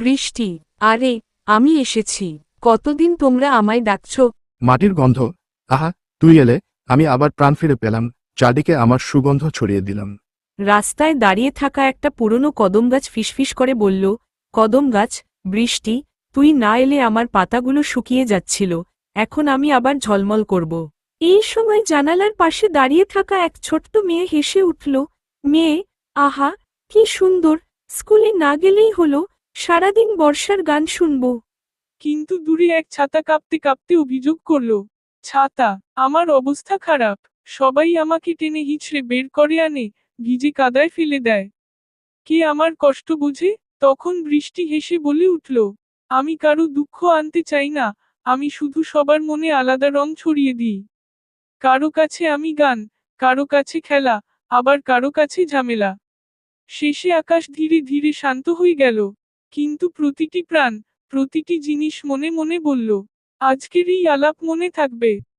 বৃষ্টি। আরে আমি এসেছি। কতদিন তোমরা আমায় ডাকছ? মাটির গন্ধ। আহা তুই এলে আমি আবার প্রাণ ফিরে পেলাম। চারদিকে আমার সুগন্ধ ছড়িয়ে দিলাম। রাস্তায় দাঁড়িয়ে থাকা একটা পুরনো কদম গাছ ফিসফিস করে বলল কদম গাছ বৃষ্টি তুই না এলে আমার পাতাগুলো শুকিয়ে যাচ্ছিল। এখন আমি আবার ঝলমল করব। এই সময় জানালার পাশে দাঁড়িয়ে থাকা এক ছোট্ট মেয়ে হেসে উঠল মেয়ে আহা কি সুন্দর। স্কুলে না গেলেই হলো সারাদিন বর্ষার গান শুনব। কিন্তু দূরে এক ছাতা কাঁপতে কাঁপতে অভিযোগ করল, ছাতা, আমার অবস্থা খারাপ। সবাই আমাকে টেনে হিচড়ে বের করে আনে, ভিজে কাদায় ফেলে দেয়। কে আমার কষ্ট বুঝে? তখন বৃষ্টি হেসে বলে উঠল, আমি কারও দুঃখ আনতে চাই না, আমি শুধু সবার মনে আলাদা রং ছড়িয়ে দিই। কারও কাছে আমি গান, কারও কাছে খেলা, আবার কারও কাছে ঝামেলা। শেষে আকাশ ধীরে ধীরে শান্ত হয়ে গেল। কিন্তু প্রতিটি প্রাণ প্রতিটি জিনিস মনে মনে বলল আজকের এই আলাপ মনে থাকবে।